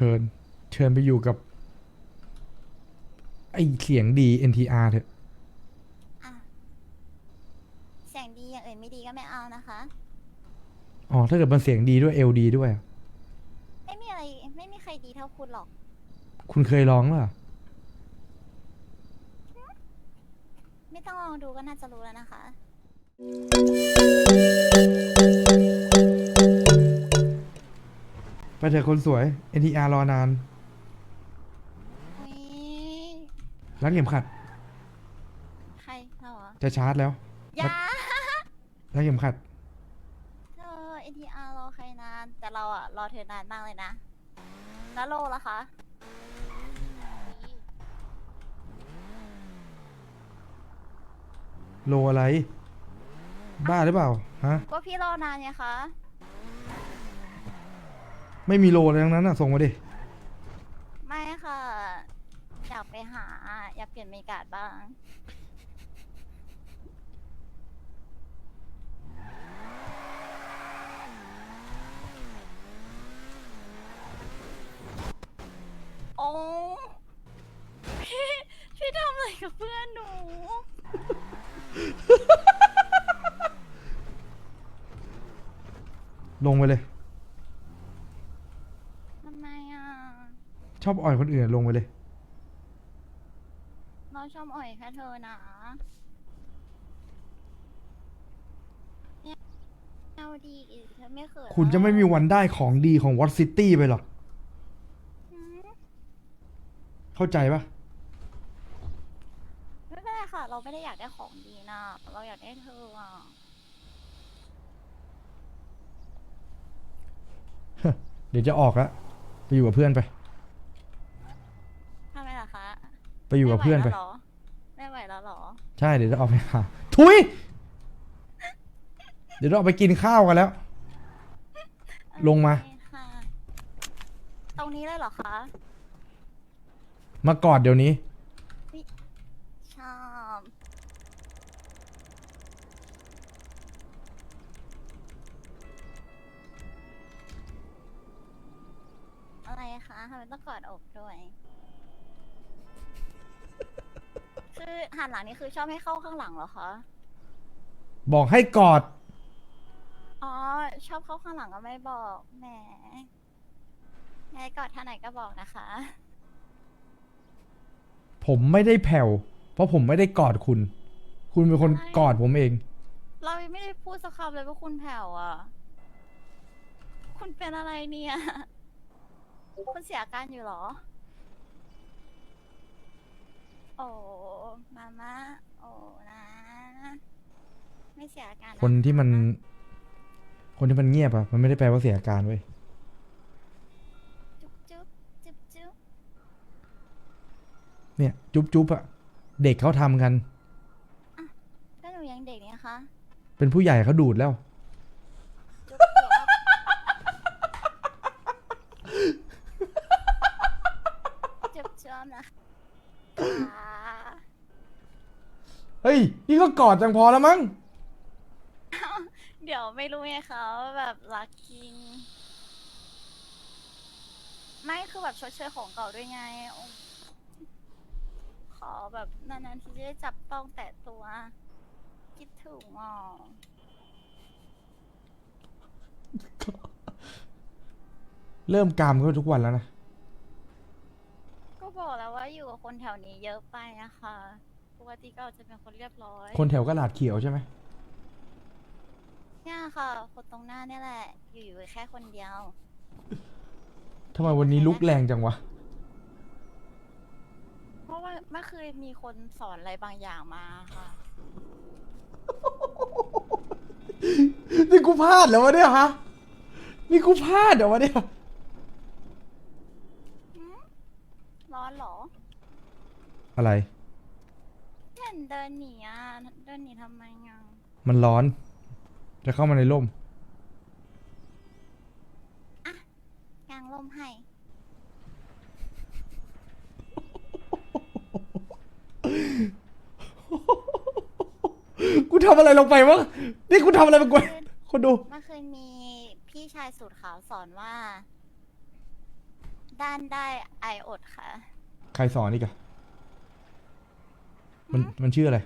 ชิญ เชิญไปอยู่กับ ไอเสียงดี NTR เถอะ อะเสียงดีอย่างอื่นไม่ดีก็ไม่เอานะคะ อ๋อ ถ้าเกิดมันเสียงดีด้วยเอลดีด้วยอะไม่มีอะไรไม่มีใครดีเท่าคุณหรอก คุณเคยร้องเหรอ ไม่ต้องลองดูก็น่าจะรู้แล้วนะคะ ไปเถอะคนสวย NTR รอนาน อุ๊ยรักเข็มขัด ใครเราเหรอจะชาร์จแล้วอยารักเข็มขัด เธอ NTR รอใครนาน แต่เราอะรอเธอนานมากเลยนะ แล้วโลล่ะคะโลอะไร บ้าหรือเปล่า ฮะ ก็พี่รอนานไงคะ ไม่มีโลอะไรทั้งนั้นอะส่งมาดิ ไม่ค่ะ อยากไปหา อยากเปลี่ยนบรรยากาศบ้าง โอ้พี่พี่ทำอะไรกับเพื่อนหนู ลงไปเลย ทำไมอะ ชอบอ่อยคนอื่นลงไปเลย เราชอบอ่อยแค่เธอนะเนี่ยเอาดีอีกเธอไม่เขินคุณจะไม่มีวันได้ของดีของวอตซิตี้ไปหรอกอืมเข้าใจปะไม่เป็นไรค่ะ เราไม่ได้อยากได้ของดีนะเราอยากได้เธออะเดี๋ยวจะออกละไปอยู่กับเพื่อนไป ทำไมล่ะคะ ไปอยู่กับเพื่อนไปม่ไหวแล้วเหรอ ใช่เดี๋ยวจะออกไปหาทุย เดี๋ยวเราออกไปกินข้าวกันแล้ว ลงมา โอเคค่ะตรงนี้เลยเหรอคะ มากอดเดี๋ยวนี้ ชอบอะไรคะทำไมต้องกอดอกด้วย คือหันหลังนี่คือชอบให้เข้าข้างหลังเหรอคะ บอกให้กอด อ๋อ ชอบเข้าข้างหลังก็ไม่บอกแหมแม่กอดท่าไหนก็บอกนะคะ ผมไม่ได้แผ่ว เพราะผมไม่ได้กอดคุณ คุณเป็นคนใช่กอดผมเอง เรายังไม่ได้พูดสักคำเลยว่าคุณแผ่วอะ คุณเป็นอะไรเนี่ย คุณเสียอาการอยู่เหรอ โอ้มาม่าโอ้นะ ไม่เสียอาการะคนที่มันคนที่มันเงียบอะมันไม่ได้แปลว่าเสียอาการเว้ยจุ๊บจุ๊บจุ๊บจุ๊บเนี่ยจุ๊บจุ๊บอะเด็กเขาทำกัน ก็หนูยังเด็กเนี่ยคะเป็นผู้ใหญ่เขาดูดแล้ว จุ๊บจุ๊บจุ๊บจุ๊บนะคะค่ะ เฮ้ยนี่ก็กอดจังพอแล้วมั้ง เดี๋ยวไม่รู้ไงคะว่าแบบรักจริง ไม่คือแบบชดเชยของเก่าด้วยไงโอ้ขอแบบนานๆทีจะได้จับต้องแตะตัวคิดถึงอะเริ่มกามเขาทุกวันแล้วนะ ก็บอกแล้วว่าอยู่กับคนแถวนี้เยอะไปอะค่ะ ปกติก็จะเป็นคนเรียบร้อยคนแถวกระดาษเขียวใช่ไหมเนี่ยค่ะ คนตรงหน้าเนี่ยแหละ อยู่ๆแค่คนเดียว ทำไมวันนี้ลุกแรงจังวะ เพราะว่าเมื่อคืนมีคนสอนอะไรบางอย่างมาค่ะ นี่กูพลาดแล้ววะเนี่ยฮะ นี่กูพลาดเหรอวะเนี่ย ร้อนเหรอ อะไร เห็นเดินหนีอะ เดินหนีทำไมอะมันร้อน จะเข้ามาในร่มกางร่มให้กูทำอะไรลงไปวะ นี่กูทำอะไรไปกูคนดู เมื่อคืนมีพี่ชายสูตรขาวสอนว่า ด้านได้ไออดค่ะ ใครสอนนี่กะ มันมันชื่ออะไร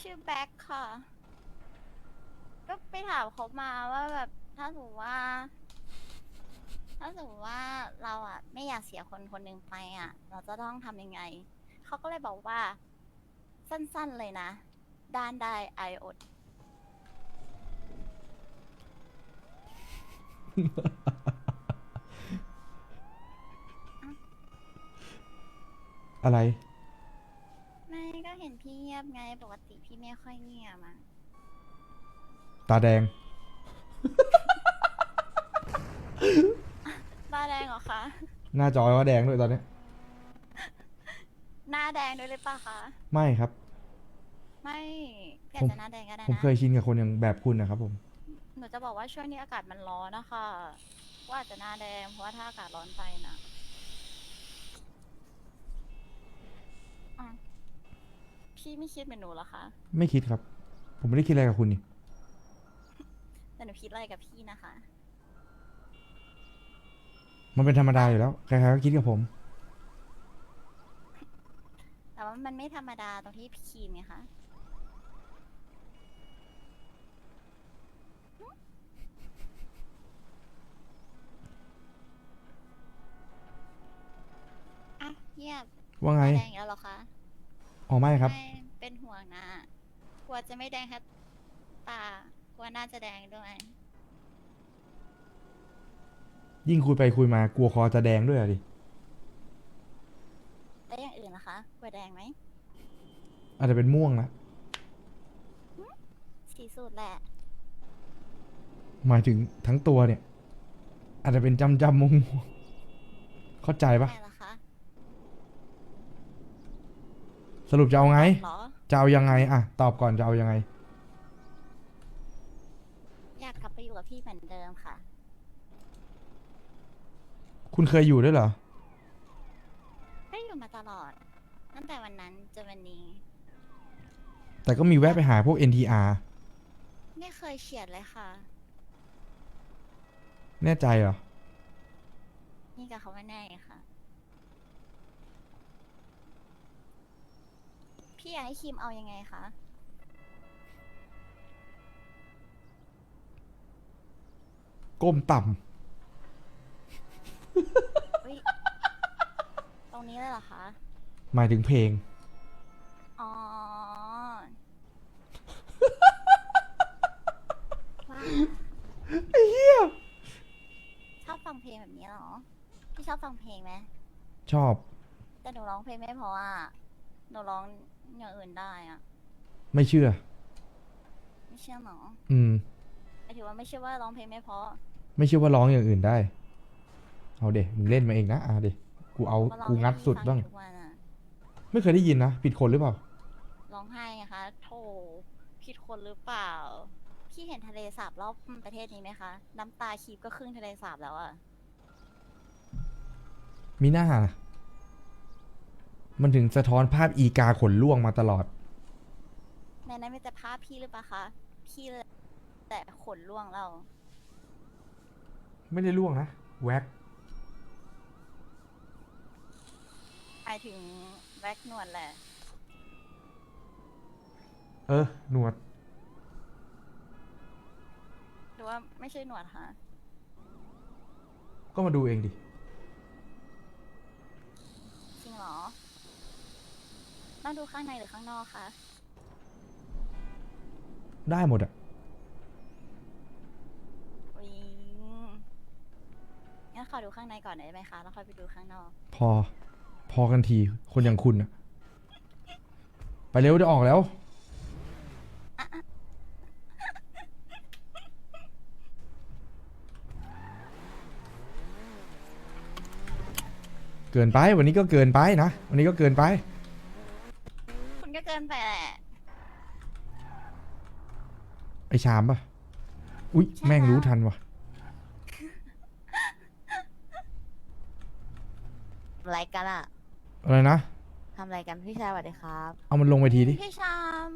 ชื่อแบ็คค่ะ ก็ไปถามเขามาว่าแบบถ้าสมมติว่า ถ้าสมมติว่าเราอะ ไม่อยากเสียคนคนหนึ่งไปอะ เราจะต้องทำยังไง เขาก็เลยบอกว่า สั้นๆเลยนะ ด้านได้ไออด อะไร ไม่ก็เห็นพี่เงียบไง ปกติพี่ไม่ค่อยเงียบอะตาแดง ตาแดงเหรอคะ หน้าจอก็แดงด้วยตอนเนี้ยหน้าแดงด้วยหรือเปล่าคะ ไม่ครับ ไม่แกผมจะหน้าแดงก็ได้ผมนะเคยชินกับคนอย่างแบบคุณนะครับผม หนูจะบอกว่าช่วงนี้อากาศมันร้อนนะคะ ว่าอาจจะหน้าแดงเพราะว่าถ้าอากาศร้อนไปนะอะ พี่ไม่คิดเหมือนหนูเหรอคะไม่คิดครับ ผมไม่ได้คิดอะไรกับคุณนี่แต่หนูคิดอะไรกับพี่นะคะ มันเป็นธรรมดาอยู่แล้วใครๆก็คิดกับผม แต่ว่ามันไม่ธรรมดาตรงที่พี่คีมไงคะอะเงียบว่าไง แดงอีกแล้วเหรอคะ อ๋อไม่ครับ ไม่เป็นห่วงนะกลัวจะไม่แดงแค่ตากลัวน่าจะแดงด้วย ยิ่งคุยไปคุยมากลัวคอจะแดงด้วยอะดิแล้วอย่างอื่นนะคะกลัวแดงไหมอาจจะเป็นม่วงนะสีสูตรแหละ หมายถึงทั้งตัวเนี่ย อาจจะเป็นจำจำมุงๆเข้าใจปะแม่ล่ะคะ สรุปจะเอาไง เหรอ จะเอายังไงอะตอบก่อนจะเอายังไง อยากกลับไปอยู่กับพี่เหมือนเดิมค่ะ คุณเคยอยู่ด้วยเหรอก็อยู่มาตลอด ตั้งแต่วันนั้นจนวันนี้ แต่ก็มีแวะไปหาพวก NTR ไม่เคยเฉียดเลยค่ะ แน่ใจเหรอ นี่กับเขาว่าแน่ค่ะ พี่อยากให้คิมเอายังไงคะ ก้มต่อุ๊ยตรงนี้เลยเหรอคะำหมายถึงเพลง อ๋อ ว้าวไอ้เหี้ย ชอบฟังเพลงแบบนี้เหรอ พี่ชอบฟังเพลงไหม ชอบ แต่หนูร้องเพลงไม่เพออะ หนูร้อง อย่างอื่นได้อะไม่เชื่อ ไม่เชื่อหรออืม หมายถึงว่าไม่เชื่อว่าร้องเพลงไม่เพอไม่เชื่อว่าร้องอย่างอื่นได้ เอาเด็มึงเล่นมาเองนะอะเด็กูเอาว่าร้กูงัดสุดบ้างให้พี่ฟัอยู่ทุกวันอะไม่เคยได้ยินนะผิดคนหรือเปล่า ร้องไห้ไงคะโธ่ผิดคนหรือเปล่า พี่เห็นทะเลสาบรอบประเทศนี้ไหมคะ น้ำตาคีบก็ครึ่งทะเลสาบแล้วอะมีหน้านะ มันถึงสะท้อนภาพอีกาขนล่วงมาตลอด ในนั้นไม่แต่ภาพพี่หรือเปล่าคะ พี่เลยแต่ขนล่วงเรา ไม่ได้ล่วงนะ แว็กหมายถึงแว็กหนวดแหละ เออ หนวด หรือว่าไม่ใช่หนวดคะก็มาดูเองดิ จริงเหรอ ต้องดูข้างในหรือข้างนอกคะได้หมดอะอุ๊ยงั้นขอดูข้างในก่อนได้ไหมคะ แล้วค่อยไปดูข้างนอก พอ พอกันที คนอย่างคุณอะไปเร็วเดี๋ยวออกแล้ว เกินไปวันนี้ก็เกินไปนะ วันนี้ก็เกินไปคุณก็เกิ นไปแหละ ไอชามปะอุ๊ย ใช่แม่งแล้วรู้ทันวะทำอะไรกันอะอะไรนะ ทำอะไรกันพี่ชายสวัสดีครับ เอามันลงไปทีดิ พี่ชาม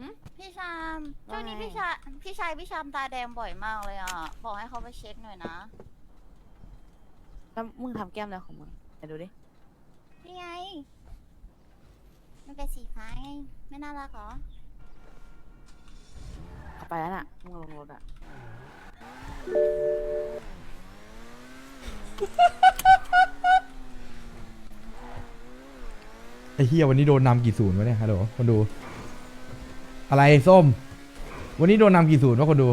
หึพี่ชามช่วงนี้ว่าไง พี่ชายพี่ชายพี่ชามตาแดงบ่อยมากเลยอะ บอกให้เขาไปเช็คหน่อยนะ แล้วมึงทำแก้มอะไรของมึงไหนดูดิ นี่ไง มันเป็นสีฟ้าไง ไม่น่ารักเหรอ เอาไปแล้วน่ะมึงลงรถอะไอ้เฮียวันนี้โดนนำกี่ศูนย์วะเนี่ยฮัลโหลคนดู อะไรส้ม วันนี้โดนนำกี่ศูนย์วะคนดู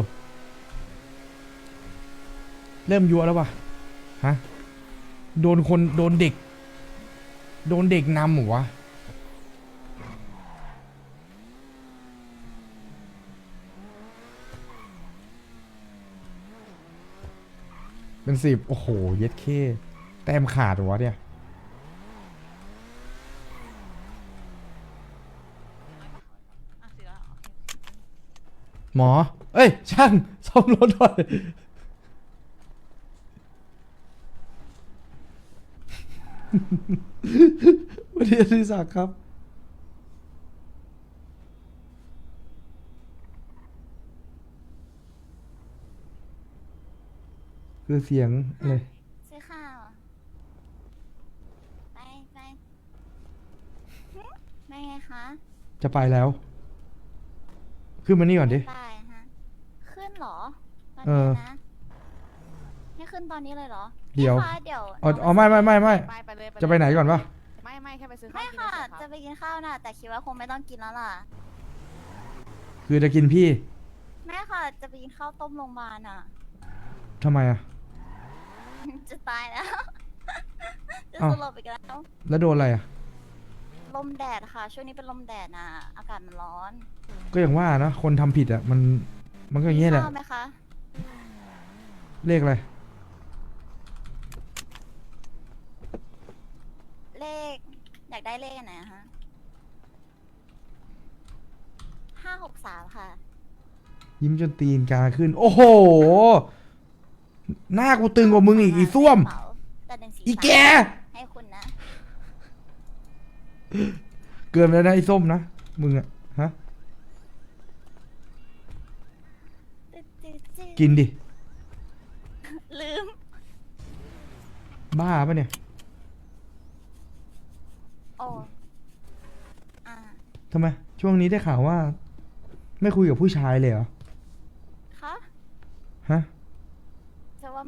เริ่มยัวแล้ววะฮะ โดนคนโดนเด็ก โดนเด็กนำเหรอวะ เป็นสิบโอ้โห เย็ดเคแต้มขาดเหรอวะเนี่ยหมอ เอ้ย ช่างซ่อมรถหน่อยวันนี้อธิศักดิ์ครับ คือเสียงอะไรซื้อข้าวอะไปไปหึไม่ไงคะจะไปแล้ว ขึ้นมานี่ก่อนดิ ไปฮะขึ้นเหรอตอนเอนี้อนะให้ขึ้นตอนนี้เลยเหรอเดี๋ยว พี่คะเดี๋ยวอ๋อน้งอ๋อไม่ไม่ไม่ไม่ไปไปเลยจะไปไหนก่อนวะไม่ไม่แค่ไปซื้อข้าวไม่กินค่ะ เฉยๆจะไปกินข้าวน่ะ แต่คิดว่าคงไม่ต้องกินแล้วล่ะคือจะกินพี่แม่ค่ะ จะไปกินข้าวต้มโรงพยาบาลอะ ทำไมอะ จะตายแล้ว จะเอ้าสลบอีกแล้ว แล้วโดนอะไรอะ ลมแดดค่ะ ช่วงนี้เป็นลมแดดนะอากาศมันร้อนก็อย่างว่านะคนทำผิดอะ มัน มันก็อย่างเงี้ยแหละข้าวไหมคะ เลขอะไร เลข อยากได้เลขอันไหนอะฮะห้าหกสามค่ะ ยิ้มจนตีนกาขึ้น โอ้โห หน้ากูตึงกว่ามึงอีกอีส้วมกระเป๋าแต่เป็นสีอีแกฟ้าให้คุณนะ เกินไปแล้วนะไอ้ส้มนะ มึงอะฮะ กินดิ ลืม บ้าปะเนี่ย โอ้อ่าทำไม ช่วงนี้ได้ข่าวว่า ไม่คุยกับผู้ชายเลยเหรอ คะ ฮะจะว่า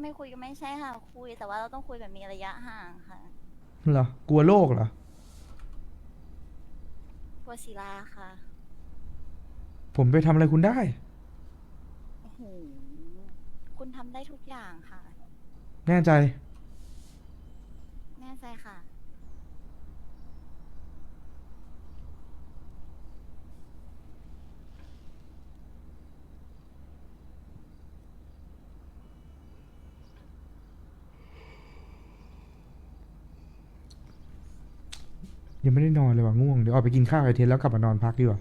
ไม่คุยก็ไม่ใช่ค่ะ คุยแต่ว่าเราต้องคุยแบบมีระยะห่างค่ะเหรอกลัวโลกเหรอ กลัวศิลาค่ะผมไปทำอะไรคุณได้ โอ้โหคุณทำได้ทุกอย่างค่ะ แน่ใจ แน่ใจค่ะ ยังไม่ได้นอนเลยว่ะง่วง เดี๋ยวออกไปกินข้าวไอเทนแล้วกลับมานอนพักดีกว่า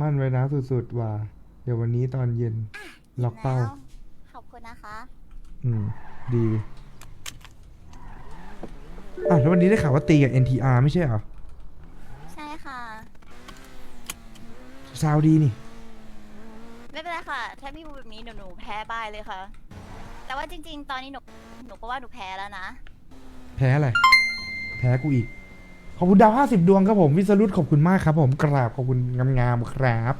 มั่นไว้นะสุดๆว่า เดี๋ยววันนี้ตอนเย็น ล็อกเป้า แล้วขอบคุณนะคะ อืม ดีอะแล้ววันนี้ได้ข่าวว่าตีกับ NTR ไม่ใช่เหรอใช่ค่ะ ซาวดีนี่ ไม่เป็นไรค่ะ ถ้าพี่พูดแบบนี้หนูหนูแพ้บายเลยค่ะ แต่ว่าจริง ๆ ตอนนี้หนูหนูก็ว่าหนูแพ้แล้วนะ แพ้อะไร แพ้กูอีก ขอบคุณดาวห้าสิบดวงครับผมวิสรุตขอบคุณมากครับ ผมกราบขอบคุณงามๆครับ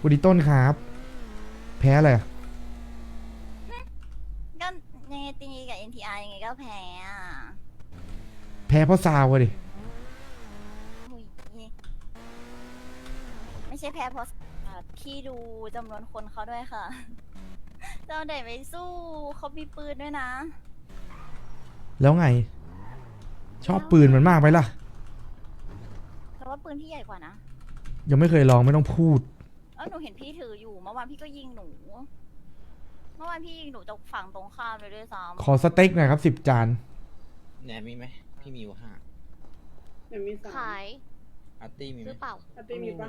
บุดีต้นครับ แพ้อะไรอะก็ยังไงตีกับ NTR ยังไงก็แพ้อะแพ้เพราะซาวอะดิ หุยไม่ใช่แพ้เพราะ อ่าพี่ดูจำนวนคนเขาด้วยค่ะ เจ้าเด็กไปสู้เขามีปืนด้วยนะ แล้วไง ชอบปืนมันมากไหมล่ะ แต่ว่าปืนพี่ใหญ่กว่านะ ยังไม่เคยลองไม่ต้องพูด เออหนูเห็นพี่ถืออยู่เมื่อวานพี่ก็ยิงหนู เมื่อวานพี่ยิงหนูจากฝั่งตรงข้ามเลยด้วยซ้ขอสเต็กหน่อยครับสิบจานแหนมมีไหมพี่มีอยู่ห้าเดี๋ยวมีสามขายอาร์ตี้มีไหมซื้อเปล่าอาร์ตี้มีปะ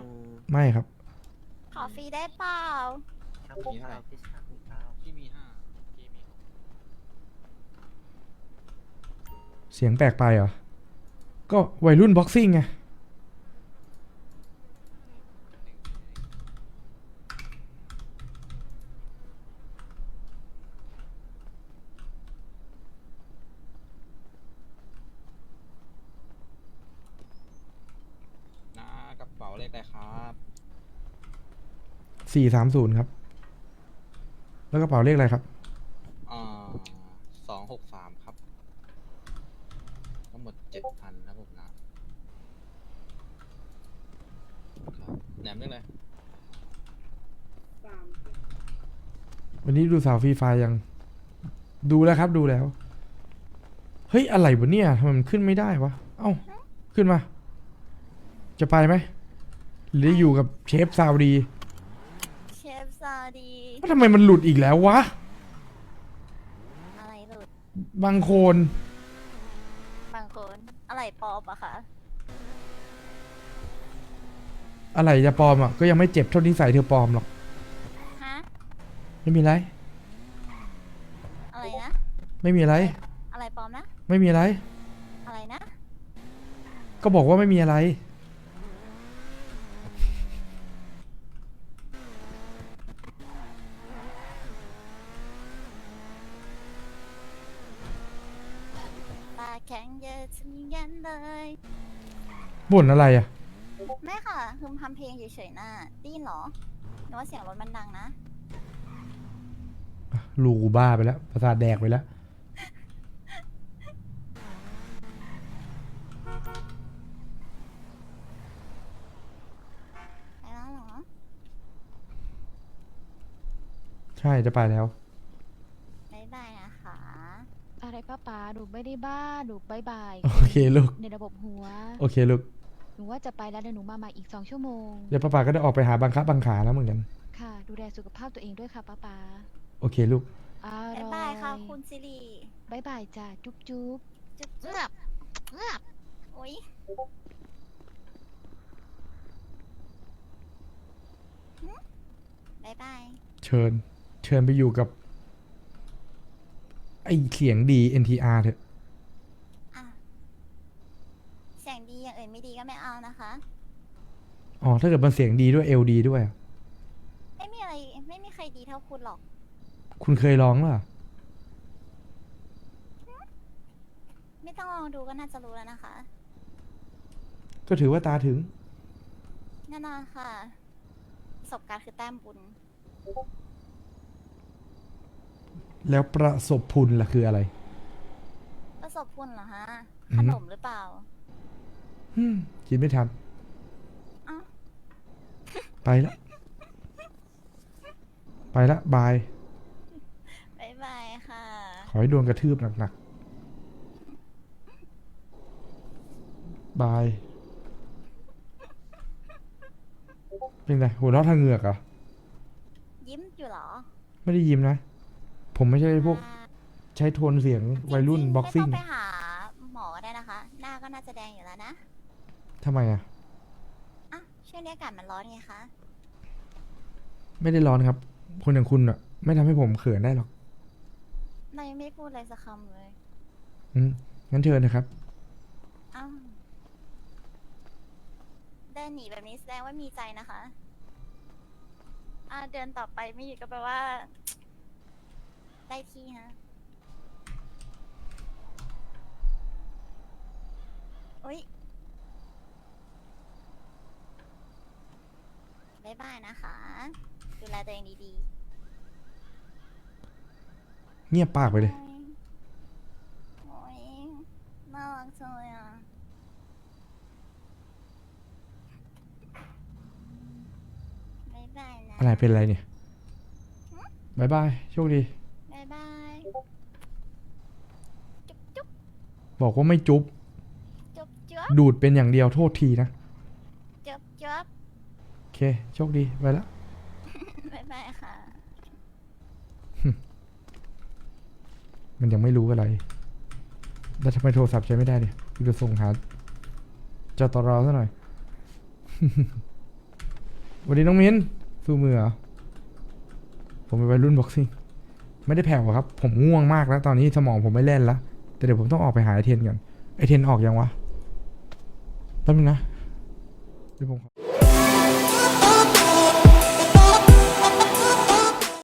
ไม่ครับำ ขอฟรีได้เปล่า มีเท่าไหร่พี่มีห้าเมีเสียงแปลกไปเหรอ ก็วัยรุ่นบ็อกซิ่งไง สี่สามศูนย์ครับ แล้วกระเป๋าเลขอะไรครับอ่าสองหกสามครับทั้งหมดเจ็ดพันนะผมนะครับแหนมเรื่องอะไรสามวันนี้ดูสาวฟรีไฟร์ยัง ดูแล้วครับดูแล้ว เฮ้ย อะไรวะเนี่ยทำไมมันขึ้นไม่ได้วะ เอ้า ขึ้นมา จะไปไหม หรืออยู่กับเชฟซาวดี เชฟซาดีแล้วทำไมมันหลุดอีกแล้ววะ อะไรหลุดบางโคน บางคนอะไรปลอมอะคะอะไรจะปลอมอะ ก็ยังไม่เจ็บเท่านิสัยเธอปลอมหรอก ฮะไม่มีไร อะไรนะ ไม่มีอะไร อะไรปลอมนะ ไม่มีอะไร อะไรนะ ก็บอกว่าไม่มีอะไร แข็งเยอะฉันยันเลย บ่นอะไรอะ ไม่ค่ะคือทำเพลงเฉยๆน่ะได้ยินเหรอนึกว่าเสียงรถมันดังนะ ลูกกูบ้าไปแล้วประสาทแดกไปแล้ว ไปแล้วเหรอ ใช่จะไปแล้ว บ๊ายบายนะคะ อะไรป้าป๋าหนู ไม่ได้บ้าหนูบายบาย โอเคลูก ในระบบหัว โอเคลูก หนูว่าจะไปแล้วเดี๋ยวหนูมาใหม่อีกสองชั่วโมง เดี๋ยวป้าป๋าก็ได้ออกไปหาบังคับบังขาแล้วเหมือนกัน ค่ะ ดูแลสุขภาพตัวเองด้วยค่ะป้าป๋าโอเคลูกอบ๊ายร่อยบายค่ะคุณซิริบายบายจ้าจุ๊บจุ๊บจุ๊บเงืจุ๊อบเงือบโอ๊ยหึบ๊ายบาย เชิญ เชิญไปอยู่กับ ไอเสียงดี NTR เถอะอะเสียงดี อย่างอื่นไม่ดีก็ไม่เอานะคะ อ๋อ ถ้าเกิดมันเสียงดีด้วย LD ด้วยอะไม่มีอะไรไม่มีใครดีเท่าคุณหรอก คุณเคยร้องเหรอ ไม่ต้องลองดูก็น่าจะรู้แล้วนะคะก็ถือว่าตาถึง แน่นอนค่ะประสบการณ์คือแต้มบุญ แล้วประสบพุนล่ะคืออะไร ประสบคุณเหรอฮะอืมขนมหรือเปล่า อืมคิดไม่ทันอ้าวไปละ ไปละ บายบ๊ายบายค่ะ ขอให้โดนกระทืบหนักๆ บาย เป็นไงหัวเราะทางเหงือกเหรอ ยิ้มอยู่เหรอ ไม่ได้ยิ้มนะ ผมไม่ใช่พวกอ่าใช้โทนเสียงวัยรุ่นจๆบ็อกซิ่งไม่ต้องไปหาหมอได้นะคะ หน้าก็น่าจะแดงอยู่แล้วนะ ทำไมอะ อะช่วงนี้อากาศมันร้อนไงคะ ไม่ได้ร้อนครับ คนอย่างคุณอะ ไม่ทำให้ผมเขินได้หรอกนายยังไม่ได้พูดอะไรสักคำเลย อืมงั้นเชิญนะครับ อ้าวเดินหนีแบบนี้แสดงว่ามีใจนะคะ อ่าเดินต่อไปไม่หยุดก็แปลว่า ได้ที่ฮะอุ้ย บ๊ายบายนะคะ ดูแลตัวเองดีๆเงียบปากไปเลย โอ้ยน่ารักจังเลยอะ บ๊ายบายนะ อะไรเป็นอะไรเนี่ยบายบายโชคดี บ๊ายบาย จุ๊บจุ๊บบอกว่าไม่จุ๊บจุ๊บจุ๊บดูดเป็นอย่างเดียวโทษทีนะจุ๊บจุ๊บโอ เค โชคดี ไปแล้วบ๊ายบายค่ะ มันยังไม่รู้อะไร แล้วทำไมโทรศัพท์ใช้ไม่ได้เนี่ยกูจะส่งหาจตรซะหน่อยสวัสดีน้องมิ้น สู้มือเหรอ ผมเป็นวัยรุ่นบ็อกซิ่ง ไม่ได้แผ่วครับ ผมง่วงมากแล้ว ตอนนี้สมองผมไม่เล่นแล้วแต่เดี๋ยวผมต้องออกไปหาไอเทนก่อน ไอเทนออกยังวะแป๊บนึงนะเดี๋ยวผมขอ